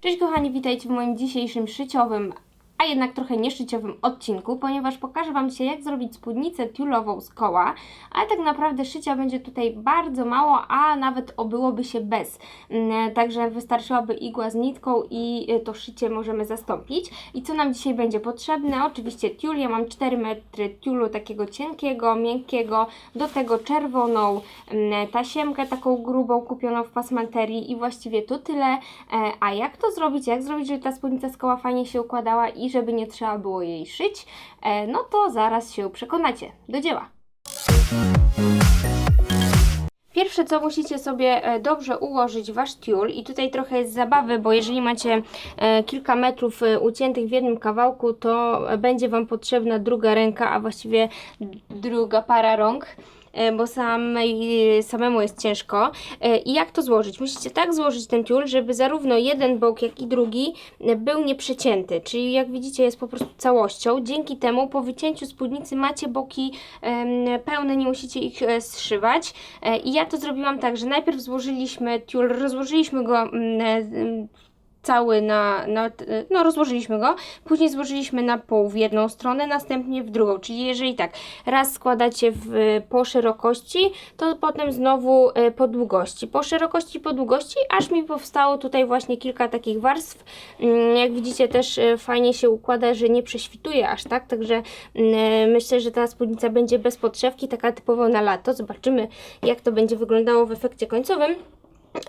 Cześć kochani, witajcie w moim dzisiejszym szyciowym, a jednak trochę nieszyciowym odcinku, ponieważ pokażę Wam dzisiaj jak zrobić spódnicę tiulową z koła, ale tak naprawdę szycia będzie tutaj bardzo mało, a nawet obyłoby się bez. Mm, Także wystarczyłaby igła z nitką i y, to szycie możemy zastąpić. I co nam dzisiaj będzie potrzebne? Oczywiście tiul, ja mam 4 metry tiulu takiego cienkiego, miękkiego, do tego czerwoną mm, tasiemkę taką grubą kupioną w pasmanterii i właściwie to tyle. E, A jak to zrobić? Jak zrobić, żeby ta spódnica z koła fajnie się układała i żeby nie trzeba było jej szyć? E, No to zaraz się przekonacie. Do dzieła! Pierwsze co musicie sobie e, dobrze ułożyć wasz tiul i tutaj trochę jest zabawy, bo jeżeli macie e, kilka metrów uciętych w jednym kawałku, to będzie Wam potrzebna druga ręka, a właściwie druga para rąk bo samej, samemu jest ciężko. E, I jak to złożyć? Musicie tak złożyć ten tiul, żeby zarówno jeden bok, jak i drugi e, był nieprzecięty, czyli jak widzicie jest po prostu całością. Dzięki temu po wycięciu spódnicy macie boki pełne, nie musicie ich e, zszywać. E, I ja to zrobiłam tak, że najpierw złożyliśmy tiul, rozłożyliśmy go e, mm, cały na, na, no rozłożyliśmy go, później złożyliśmy na pół w jedną stronę, następnie w drugą, czyli jeżeli tak, raz składacie w, po szerokości, to potem znowu e, po długości, po szerokości, po długości, aż mi powstało tutaj właśnie kilka takich warstw, Mm, jak widzicie też e, fajnie się układa, że nie prześwituje aż tak, także mm, myślę, że ta spódnica będzie bez podszewki, taka typowo na lato, zobaczymy jak to będzie wyglądało w efekcie końcowym.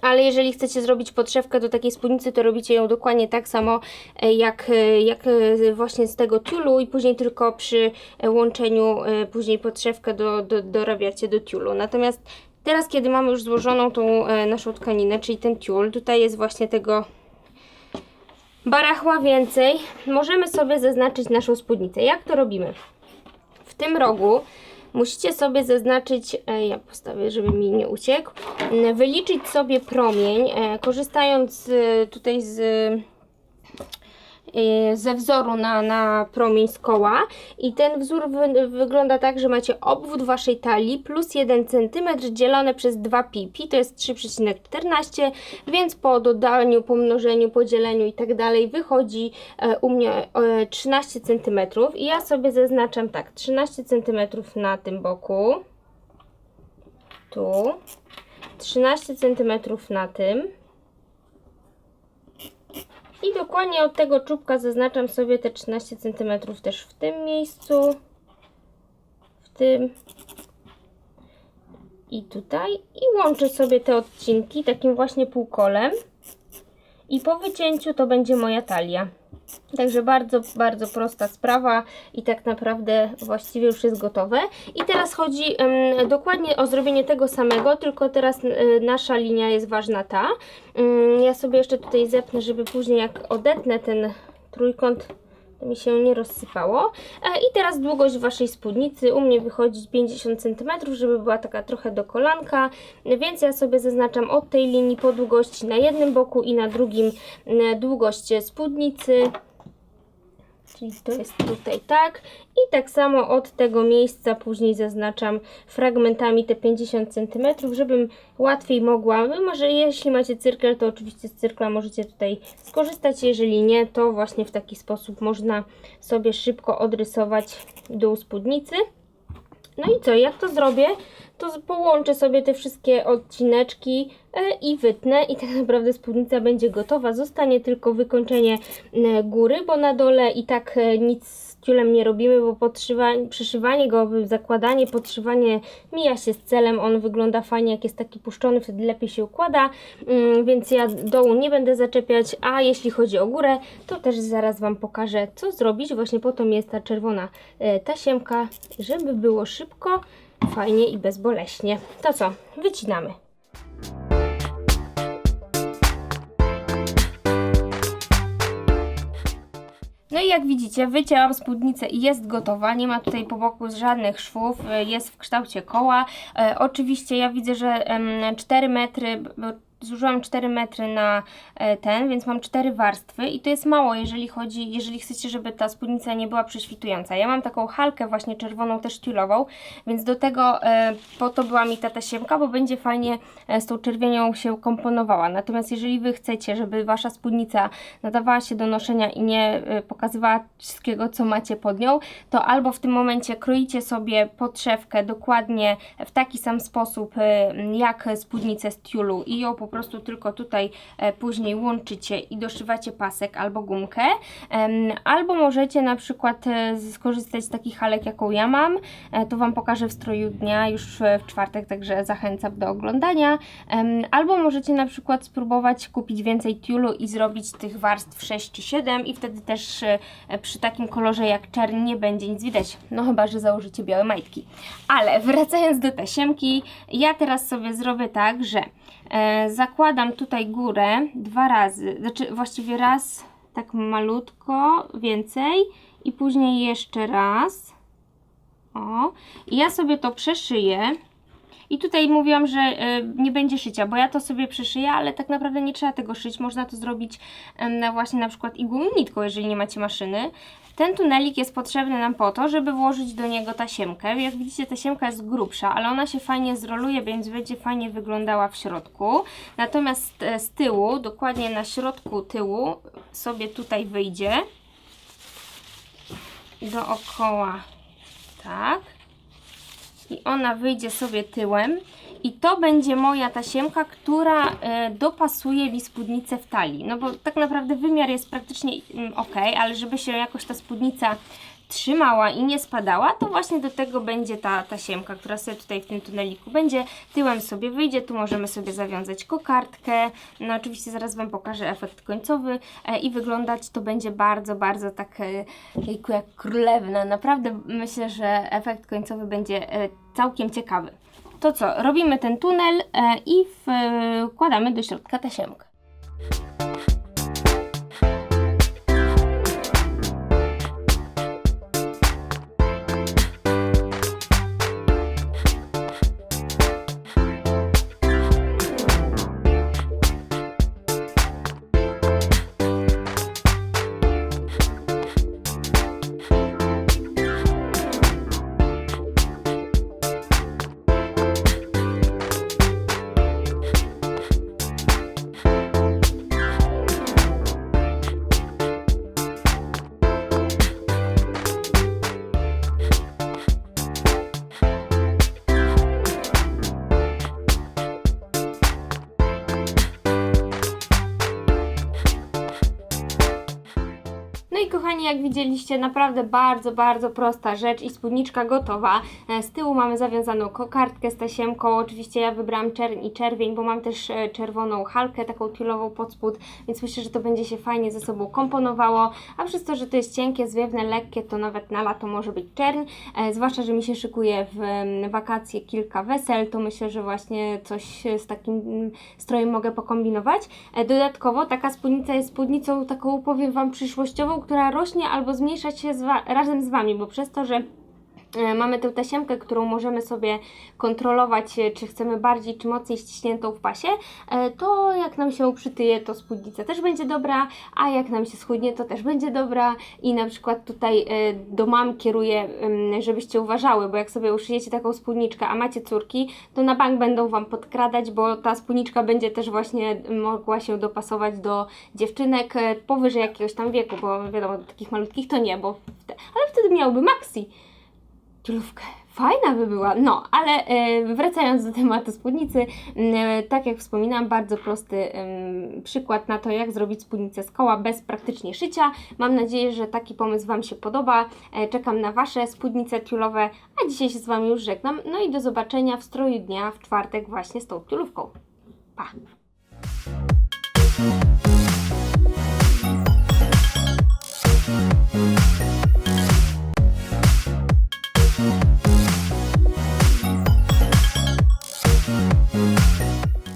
Ale jeżeli chcecie zrobić podszewkę do takiej spódnicy, to robicie ją dokładnie tak samo e, jak, e, jak e, właśnie z tego tiulu i później tylko przy łączeniu później podszewkę do, do, dorabiacie do tiulu. Natomiast teraz, kiedy mamy już złożoną tą naszą tkaninę, czyli ten tiul, tutaj jest właśnie tego barachła więcej, możemy sobie zaznaczyć naszą spódnicę. Jak to robimy? W tym rogu musicie sobie zaznaczyć, e, ja postawię, żeby mi nie uciekł, wyliczyć sobie promień, e, korzystając e, tutaj z ze wzoru na, na promień z koła. I ten wzór wy, wygląda tak, że macie obwód waszej talii plus 1 cm dzielone przez 2 pi. Pi to jest 3,14, więc po dodaniu, pomnożeniu, podzieleniu i tak dalej wychodzi e, u mnie e, 13 cm i ja sobie zaznaczam tak, 13 cm na tym boku, tu, 13 cm na tym, i dokładnie od tego czubka zaznaczam sobie te 13 cm też w tym miejscu, w tym i tutaj. I łączę sobie te odcinki takim właśnie półkolem. I po wycięciu to będzie moja talia. Także bardzo, bardzo prosta sprawa i tak naprawdę właściwie już jest gotowe. I teraz chodzi em, dokładnie o zrobienie tego samego, tylko teraz e, nasza linia jest ważna ta. Mm, ja sobie jeszcze tutaj zepnę, żeby później jak odetnę ten trójkąt, mi się nie rozsypało. E, I teraz długość waszej spódnicy u mnie wychodzi 50 cm, żeby była taka trochę do kolanka, więc ja sobie zaznaczam od tej linii po długości na jednym boku i na drugim m, długość spódnicy. Czyli to jest tutaj tak. I tak samo od tego miejsca później zaznaczam fragmentami te 50 cm, żebym łatwiej mogła, no może jeśli macie cyrkel, to oczywiście z cyrkla możecie tutaj skorzystać, jeżeli nie, to właśnie w taki sposób można sobie szybko odrysować dół spódnicy. No i co, jak to zrobię, to połączę sobie te wszystkie odcineczki e, i wytnę i tak naprawdę spódnica będzie gotowa. Zostanie tylko wykończenie e, góry, bo na dole i tak e, nic z ciulem nie robimy, bo przyszywanie go, zakładanie, podszywanie mija się z celem. On wygląda fajnie, jak jest taki puszczony, wtedy lepiej się układa, Mm, więc ja dołu nie będę zaczepiać, a jeśli chodzi o górę, to też zaraz Wam pokażę, co zrobić. Właśnie po to jest ta czerwona e, tasiemka, żeby było szybko, fajnie i bezboleśnie. To co, wycinamy. No i jak widzicie, wycięłam spódnicę i jest gotowa. Nie ma tutaj po boku żadnych szwów, e, jest w kształcie koła. E, oczywiście ja widzę, że em, 4 metry, zużyłam 4 metry na e, ten, więc mam 4 warstwy i to jest mało, jeżeli chodzi, jeżeli chcecie, żeby ta spódnica nie była prześwitująca. Ja mam taką halkę właśnie czerwoną, też tiulową, więc do tego e, po to była mi ta tasiemka, bo będzie fajnie e, z tą czerwienią się komponowała. Natomiast jeżeli Wy chcecie, żeby Wasza spódnica nadawała się do noszenia i nie pokazywała wszystkiego, co macie pod nią, to albo w tym momencie kroicie sobie podszewkę dokładnie w taki sam sposób jak spódnicę z tiulu i ją po prostu tylko tutaj e, później łączycie i doszywacie pasek albo gumkę, albo możecie na przykład e, skorzystać z takich halek, jaką ja mam. E, To Wam pokażę w stroju dnia już w czwartek, także zachęcam do oglądania. Albo możecie na przykład spróbować kupić więcej tiulu i zrobić tych warstw 6 czy 7 i wtedy też przy takim kolorze jak czerń nie będzie nic widać. No chyba, że założycie białe majtki. Ale wracając do tasiemki, ja teraz sobie zrobię tak, że e, zakładam tutaj górę dwa razy, znaczy właściwie raz tak malutko, więcej i później jeszcze raz. O, i ja sobie to przeszyję. I tutaj mówiłam, że e, nie będzie szycia, bo ja to sobie przeszyję, ale tak naprawdę nie trzeba tego szyć. Można to zrobić na właśnie na przykład igłą nitką, jeżeli nie macie maszyny. Ten tunelik jest potrzebny nam po to, żeby włożyć do niego tasiemkę. Jak widzicie, tasiemka jest grubsza, ale ona się fajnie zroluje, więc będzie fajnie wyglądała w środku. Natomiast e, z tyłu, dokładnie na środku tyłu, sobie tutaj wyjdzie dookoła, tak. I ona wyjdzie sobie tyłem. I to będzie moja tasiemka, która e, dopasuje mi spódnicę w talii. No bo tak naprawdę wymiar jest praktycznie mm, ok, ale żeby się jakoś ta spódnica trzymała i nie spadała, to właśnie do tego będzie ta tasiemka, która sobie tutaj w tym tuneliku będzie. Tyłem sobie wyjdzie, tu możemy sobie zawiązać kokardkę. No oczywiście zaraz Wam pokażę efekt końcowy e, i wyglądać to będzie bardzo, bardzo tak e, jak królewna. Naprawdę myślę, że efekt końcowy będzie całkiem ciekawy. To co, robimy ten tunel e, i w, wkładamy do środka tasiemkę. Kochani, jak widzieliście, naprawdę bardzo, bardzo prosta rzecz i spódniczka gotowa. E, Z tyłu mamy zawiązaną kokardkę z tasiemką. Oczywiście ja wybrałam czerń i czerwień, bo mam też e, czerwoną halkę, taką tiulową pod spód, więc myślę, że to będzie się fajnie ze sobą komponowało. A przez to, że to jest cienkie, zwiewne, lekkie, to nawet na lato może być czerń. E, Zwłaszcza, że mi się szykuje w wakacje kilka wesel, to myślę, że właśnie coś z takim strojem mogę pokombinować. Dodatkowo taka spódnica jest spódnicą taką, powiem Wam, przyszłościową, która rośnie albo zmniejsza się z razem z Wami, bo przez to, że mamy tę tasiemkę, którą możemy sobie kontrolować, e, czy chcemy bardziej, czy mocniej ściśniętą w pasie, e, to jak nam się przytyje, to spódnica też będzie dobra, a jak nam się schudnie, to też będzie dobra. I na przykład tutaj e, do mam kieruję, żebyście uważały, bo jak sobie uszyjecie taką spódniczkę, a macie córki, to na bank będą Wam podkradać, bo ta spódniczka będzie też właśnie mogła się dopasować do dziewczynek e, powyżej jakiegoś tam wieku, bo wiadomo, do takich malutkich to nie, bo ale wtedy miałby maxi ciulówkę. Fajna by była, no, ale e, wracając do tematu spódnicy, e, tak jak wspominałam, bardzo prosty przykład na to, jak zrobić spódnicę z koła bez praktycznie szycia. Mam nadzieję, że taki pomysł Wam się podoba. E, czekam na Wasze spódnice tiulowe, a dzisiaj się z Wami już żegnam. No i do zobaczenia w stroju dnia w czwartek właśnie z tą tiulówką. Pa!